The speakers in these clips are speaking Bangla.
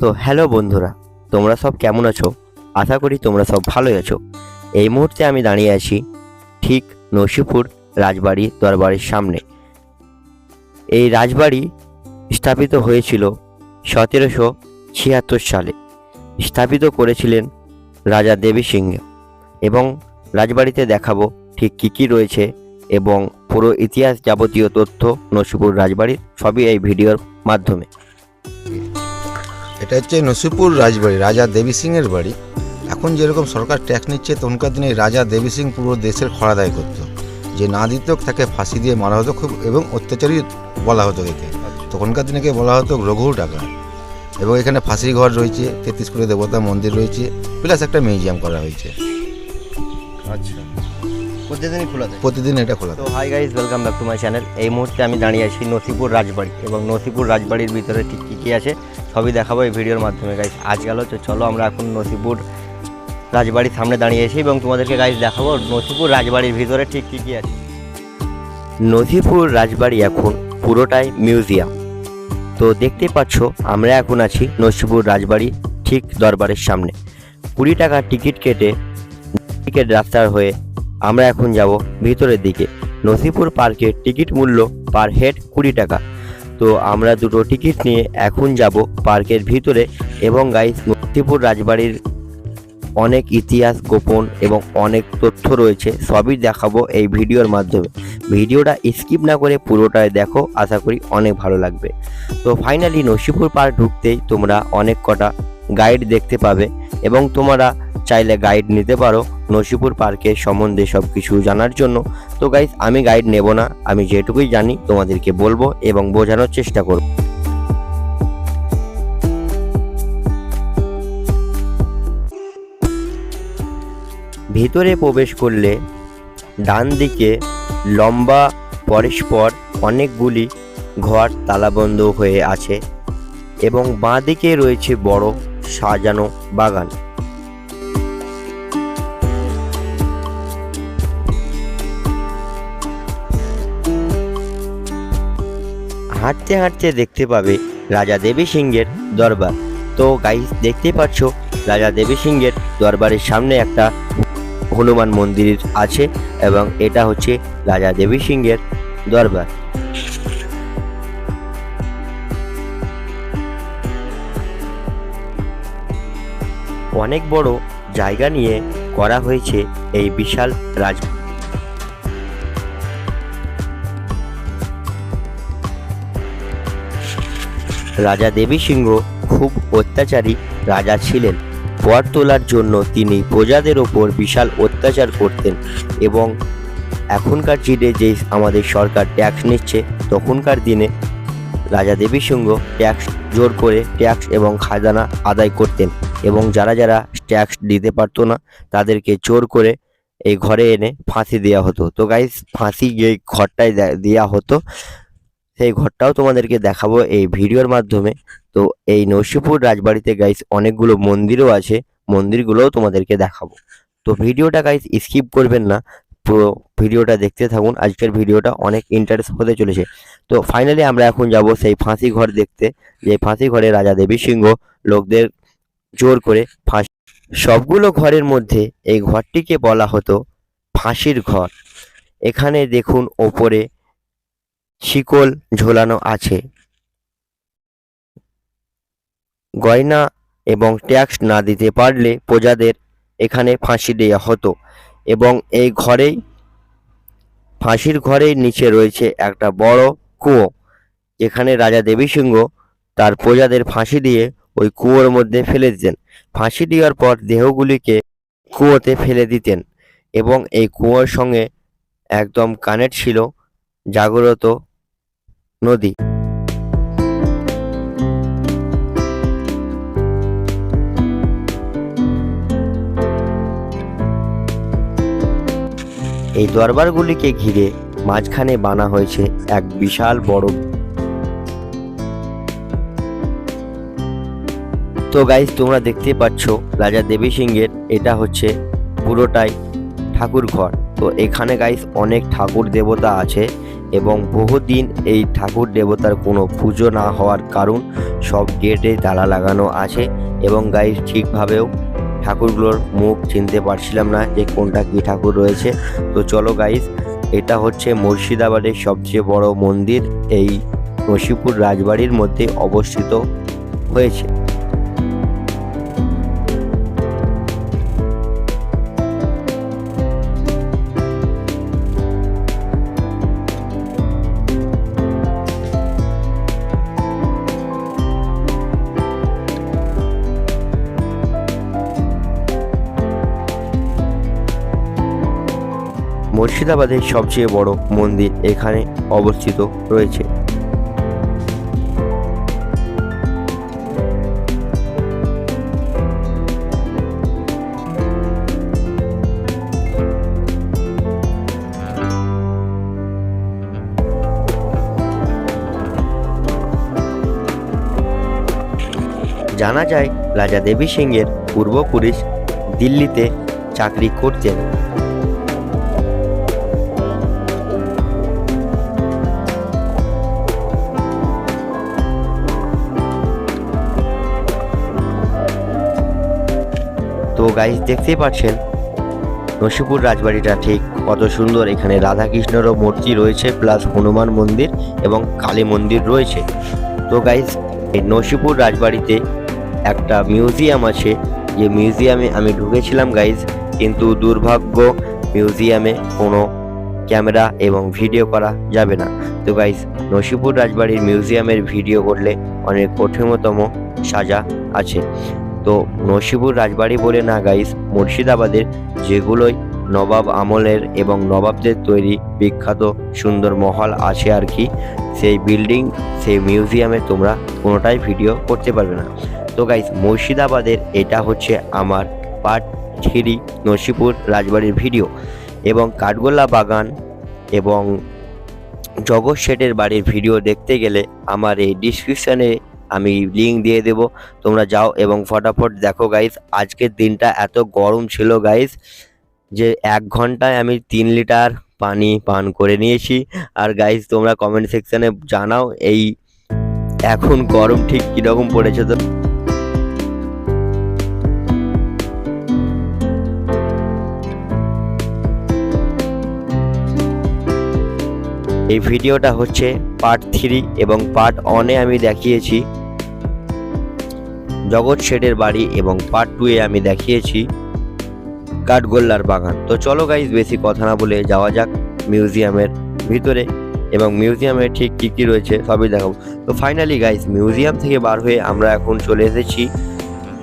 তো হ্যালো বন্ধুরা, তোমরা সব কেমন আছো? আশা করি তোমরা সব ভালোই আছো। এই মুহূর্তে আমি দাঁড়িয়ে আছি ঠিক নসিপুর রাজবাড়ি দরবারের সামনে। এই রাজবাড়ি স্থাপিত হয়েছিল সতেরোশো ছিয়াত্তর সালে। স্থাপিত করেছিলেন রাজা দেবী সিংহ। এবং রাজবাড়িতে দেখাবো ঠিক কী কী রয়েছে এবং পুরো ইতিহাস যাবতীয় তথ্য নসিপুর রাজবাড়ির সবই এই ভিডিওর মাধ্যমে। এটা হচ্ছে নসিপুর রাজবাড়ি, রাজা দেবী সিংয়ের বাড়ি। এখন যেরকম সরকার ট্যাক্স নিচ্ছে, তখনকার দিনে রাজা দেবী সিং পুরো দেশের খরাদায় করতো। যে না দিত, তাকে ফাঁসি দিয়ে মারা হতো খুব, এবং অত্যাচারী বলা হতো একে। তখনকার দিনেকে বলা হতো রঘু টাকা। এবং এখানে ফাঁসির ঘর রয়েছে, তেত্রিশ কোটি দেবতা মন্দির রয়েছে প্লাস একটা মিউজিয়াম করা হয়েছে। আচ্ছা। প্রতিদিনই খোলা থাকে। প্রতিদিন এটা খোলা তো hi guys welcome back to my channel এই মুহূর্তে আমি দাঁড়িয়ে আছি নসিপুর রাজবাড়ি। এবং নসিপুর রাজবাড়ির ভিতরে ঠিক কী কী আছে সবই দেখাবো এই ভিডিওর মাধ্যমে গাইজ আজ গেল তো চলো আমরা এখন নসিপুর রাজবাড়ির সামনে দাঁড়িয়ে আছি এবং তোমাদেরকে গাইজ দেখাবো নসিপুর রাজবাড়ির ভিতরে ঠিক কী কী আছে। নসিপুর রাজবাড়ি এখন পুরোটাই মিউজিয়াম। তো দেখতেই পাচ্ছ আমরা এখন আছি নসিপুর রাজবাড়ি ঠিক দরবারের সামনে। কুড়ি টাকা টিকিট কেটে টিকিট রাস্তার হয়ে আমরা এখন যাব ভিতরের দিকে। নসিপুর পার্কের টিকিট মূল্য পার হেড কুড়ি টাকা। তো আমরা দুটো টিকিট নিয়ে এখন যাব পার্কের ভিতরে এবং গাইস নসিপুর রাজবাড়ির অনেক ইতিহাস, গোপন এবং অনেক তথ্য রয়েছে, সবই দেখাবো এই ভিডিওর মাধ্যমে। ভিডিওটা স্কিপ না করে পুরোটাই দেখো, আশা করি অনেক ভালো লাগবে। তো ফাইনালি নসিপুর পার্ক ঢুকতেই তোমরা অনেক কটা গাইড দেখতে পাবে এবং তোমরা চাইলে গাইড নিতে পারো। নসিপুর পার্কের সম্বন্ধে সব কিছু জানার জন্য। তো গাইস আমি গাইড নেব না। আমি যেটুকুই জানি তোমাদেরকে বলব এবং বোঝানোর চেষ্টা করব। ভিতরে প্রবেশ করলে ডান দিকে লম্বা পরস্পর অনেকগুলি ঘর তালাবন্ধ হয়ে আছে এবং বাঁ দিকে রয়েছে বড় সাজানো বাগান। হাঁটতে হাঁটতে দেখতে পাবে রাজা দেবী সিংহের দরবার। তো গাইস দেখতে পাচ্ছ, রাজা দেবী সিংহের দরবারের সামনে একটা হনুমান মন্দির আছে এবং এটা হচ্ছে রাজা দেবী সিংহের দরবার। অনেক বড় জায়গা নিয়ে করা হয়েছে এই বিশাল রাজ রাজা দেবী সিংহ খুব অত্যাচারী রাজা ছিলেন। পর তোলার জন্য তিনি প্রজাদের ওপর বিশাল অত্যাচার করতেন এবং এখনকার দিনে যে আমাদের সরকার ট্যাক্স নিচ্ছে, তখনকার দিনে রাজা দেবী সিংহ ট্যাক্স, জোর করে ট্যাক্স এবং খাজানা আদায় করতেন এবং যারা যারা ট্যাক্স দিতে পারতো না, তাদেরকে জোর করে এই ঘরে এনে ফাঁসি দেওয়া হতো। তো গাইস ফাঁসি যে ঘরটায় দেওয়া হতো সেই ঘরটাও তোমাদেরকে দেখাবো এই ভিডিওর মাধ্যমে। তো এই নরসিংপুর রাজবাড়িতে গাইস অনেকগুলো মন্দিরও আছে, মন্দিরগুলোও তোমাদেরকে দেখাবো। তো ভিডিওটা গাইস স্কিপ করবেন না পুরো ভিডিওটা দেখতে থাকুন। আজকের ভিডিওটা অনেক ইন্টারেস্ট হতে চলেছে। তো ফাইনালি আমরা এখন যাব সেই ফাঁসি ঘর দেখতে, যে ফাঁসি ঘরে রাজা দেবী সিংহ লোকদের জোর করে ফাঁসি সবগুলো ঘরের মধ্যে এই ঘরটিকে বলা হতো ফাঁসির ঘর। এখানে দেখুন ওপরে শিকল ঝোলানো আছে। গয়না এবং ট্যাক্স না দিতে পারলে প্রজাদের এখানে ফাঁসি দেওয়া হতো এবং এই ঘরেই, ফাঁসির ঘরের নিচে রয়েছে একটা বড় কুয়ো। যেখানে রাজা দেবী সিংহ তার প্রজাদের ফাঁসি দিয়ে ওই কুয়োর মধ্যে ফেলে দিতেন। ফাঁসি দেওয়ার পর দেহগুলিকে কুয়োতে ফেলে দিতেন এবং এই কুয়োর সঙ্গে একদম কানেক্ট ছিল জাগ্রত নদী। এই দরবারগুলিকে ঘিরে মাঝখানে বানা হয়েছে এক বিশাল বড় তো গাইজ তোমরা দেখতে পাচ্ছ রাজা দেবী সিংহের এটা হচ্ছে পুরোটাই ঠাকুর ঘর তো এখানে গাইস অনেক ঠাকুর দেবতা আছে। এবং বহুদিন এই ঠাকুর দেবতার কোনো পুজো না হওয়ার কারণ সব গেটে তালা লাগানো আছে এবং গাইস ঠিকভাবেও ঠাকুরগুলোর মুখ চিনতে পারছিলাম না যে কোনটা কি ঠাকুর রয়েছে। তো চলো গাইস এটা হচ্ছে মুর্শিদাবাদের সবচেয়ে বড় মন্দির, এই নসিপুর রাজবাড়ির মধ্যে অবস্থিত হয়েছে। মুর্শিদাবাদের সবচেয়ে বড় মন্দির এখানে অবস্থিত রয়েছে। জানা যায়, রাজা দেবী সিংয়ের পূর্বপুরুষ দিল্লিতে চাকরি করতেন। তো গাইস দেখতেই পাচ্ছেন, নসিপুর রাজবাড়িটা ঠিক কত সুন্দর। এখানে রাধাকৃষ্ণেরও মূর্তি রয়েছে প্লাস হনুমান মন্দির এবং কালী মন্দির রয়েছে। তো গাইস এই নসিপুর রাজবাড়িতে একটা মিউজিয়াম আছে। যে মিউজিয়ামে আমি ঢুকেছিলাম গাইস কিন্তু দুর্ভাগ্য মিউজিয়ামে কোনো ক্যামেরা এবং ভিডিও করা যাবে না। তো গাইস নসিপুর রাজবাড়ির মিউজিয়ামের ভিডিও করলে অনেক কঠিনতম সাজা আছে। তো নসিপুর রাজবাড়ি বলে না গাইস, মুর্শিদাবাদের যেগুলোই নবাব আমলের এবং নবাবদের তৈরি বিখ্যাত সুন্দর মহল আছে আর কি, সেই বিল্ডিং, সেই মিউজিয়ামে তোমরা কোনোটাই ভিডিও করতে পারবে না। তো গাইস, মুর্শিদাবাদের এটা হচ্ছে আমার পার্ট থ্রি নসিপুর রাজবাড়ির ভিডিও এবং কাঠগোল্লা বাগান এবং জগৎ শেঠের বাড়ির ভিডিও দেখতে গেলে আমার এই ডিসক্রিপশানে আমি লিঙ্ক দিয়ে দেব। তোমরা যাও এবং ফটাফট দেখো গাইস আজকের দিনটা এত গরম ছিল গাইস যে এক ঘন্টায় আমি তিন লিটার পানি পান করে নিয়েছি। আর গাইস তোমরা কমেন্ট সেকশানে জানাও এই এখন গরম ঠিক কীরকম পড়েছে তো। এই ভিডিওটা হচ্ছে পার্ট থ্রি এবং পার্ট ওয়ানে আমি দেখিয়েছি। জগৎ শেঠের বাড়ি এবং পার্ট টু এ আমি দেখিয়েছি কাঠগোল্লার বাগান। তো চলো গাইজ বেশি কথা না বলে যাওয়া যাক মিউজিয়ামের ভিতরে এবং মিউজিয়ামে ঠিক কী কী রয়েছে সবই দেখাবো। তো ফাইনালি গাইজ মিউজিয়াম থেকে বার হয়ে আমরা এখন চলে এসেছি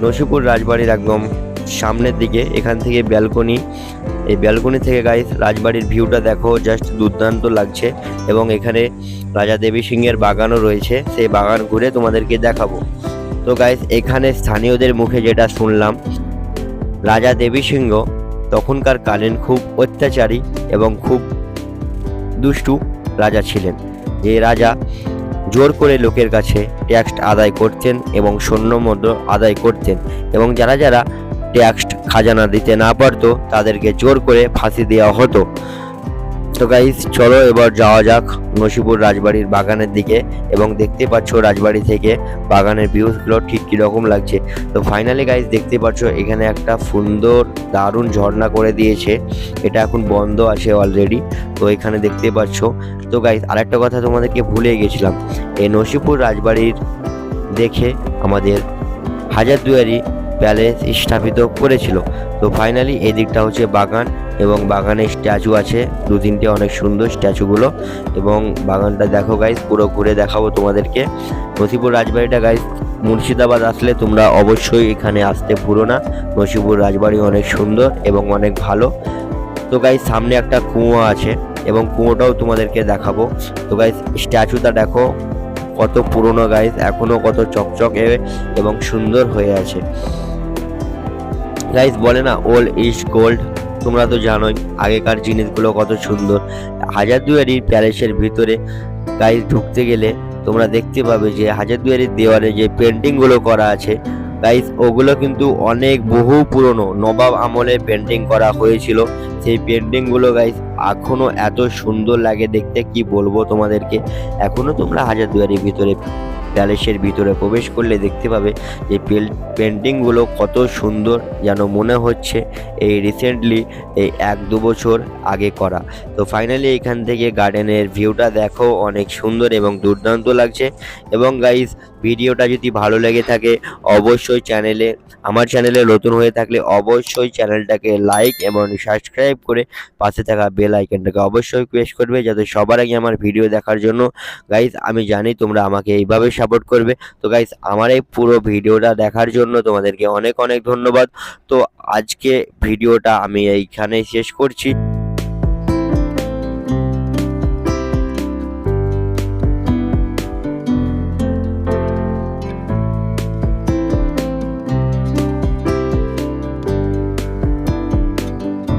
নসিপুর রাজবাড়ির একদম সামনের দিকে। এখান থেকে ব্যালকনি এই ব্যালকনি থেকে গাইজ রাজবাড়ির ভিউটা দেখো জাস্ট দুর্দান্ত লাগছে এবং এখানে রাজা দেবী সিংহের বাগানও রয়েছে। সেই বাগান ঘুরে তোমাদেরকে দেখাবো। তো গাইজ এখানে স্থানীয়দের মুখে যেটা শুনলাম, রাজা দেবী সিংহ তখনকার কালীন খুব অত্যাচারী এবং খুব দুষ্টু রাজা ছিলেন। যে রাজা জোর করে লোকের কাছে ট্যাক্স আদায় করতেন এবং সৈন্য মধ্য আদায় করতেন এবং যারা যারা ট্যাক্স খাজানা দিতে না পারতো, তাদেরকে জোর করে ফাঁসি দেওয়া হতো। তো গাইস চলো এবার যাওয়া যাক নসিপুর রাজবাড়ির বাগানের দিকে এবং দেখতে পাচ্ছ রাজবাড়ি থেকে বাগানের ভিউজগুলো ঠিক কীরকম লাগছে। তো ফাইনালি গাইস দেখতে পাচ্ছ এখানে একটা সুন্দর দারুণ ঝর্ণা করে দিয়েছে। এটা এখন বন্ধ আছে অলরেডি তো এখানে দেখতে পাচ্ছ। তো গাইস আরেকটা কথা তোমাদেরকে ভুলে গেছিলাম। এই নসিপুর রাজবাড়ির দেখে আমাদের হাজারদুয়ারি প্যালেস স্থাপিত করেছিল। তো ফাইনালি এই দিকটা হচ্ছে বাগান এবং বাগানে স্ট্যাচু আছে। দু তিনটে অনেক সুন্দর স্ট্যাচুগুলো এবং বাগানটা দেখো গাইস পুরো ঘুরে দেখাবো তোমাদেরকে। নসিপুর রাজবাড়িটা গাইস মুর্শিদাবাদ আসলে তোমরা অবশ্যই এখানে আসতে ভুলো না। নসিপুর রাজবাড়ি অনেক সুন্দর এবং অনেক ভালো। তো গাইস সামনে একটা কুয়ো আছে এবং কুয়োটাও তোমাদেরকে দেখাবো। তো গাইস স্ট্যাচুটা দেখো কত পুরনো গাইস, এখনও কত চকচকে এবং সুন্দর হয়ে আছে। গাইস, বলে না ওল্ড ইজ গোল্ড তোমরা তো জানোই, আগেকার জিনিসগুলো কত সুন্দর। হাজারদুয়ারির প্যালেসের ভিতরে গাইস ঢুকতে গেলে তোমরা দেখতে পাবে যে হাজারদুয়ারির দেওয়ালে যে পেন্টিংগুলো করা আছে গাইস ওগুলো কিন্তু অনেক বহু পুরনো। নবাব আমলে পেন্টিং করা হয়েছিল। সেই পেন্টিংগুলো গাইস এখনও এত সুন্দর লাগে দেখতে, কি বলব তোমাদেরকে? এখনও তোমরা হাজারদুয়ারির ভিতরে প্যালেসের ভিতরে প্রবেশ করলে দেখতে পাবে যে পেন্টিংগুলো কত সুন্দর যেন মনে হচ্ছে এই রিসেন্টলি এই এক দু বছর আগে করা। তো ফাইনালি এখান থেকে গার্ডেনের ভিউটা দেখো, অনেক সুন্দর এবং দুর্দান্ত লাগছে। এবং গাইস ভিডিওটা যদি ভালো লেগে থাকে, অবশ্যই চ্যানেলে আমার চ্যানেলে নতুন হয়ে থাকলে অবশ্যই চ্যানেলটাকে লাইক এবং সাবস্ক্রাইব করে পাশে থাকা বেল আইকনটাকে অবশ্যই প্রেস করবে, যাতে সবার আগে আমার ভিডিও দেখার জন্য। গাইস আমি জানি তোমরা আমাকে এইভাবে সাপোর্ট করবে। তো গাইস আমার এই পুরো ভিডিওটা দেখার জন্য তোমাদেরকে অনেক অনেক ধন্যবাদ। তো আজকে ভিডিওটা আমি এইখানে শেষ করছি।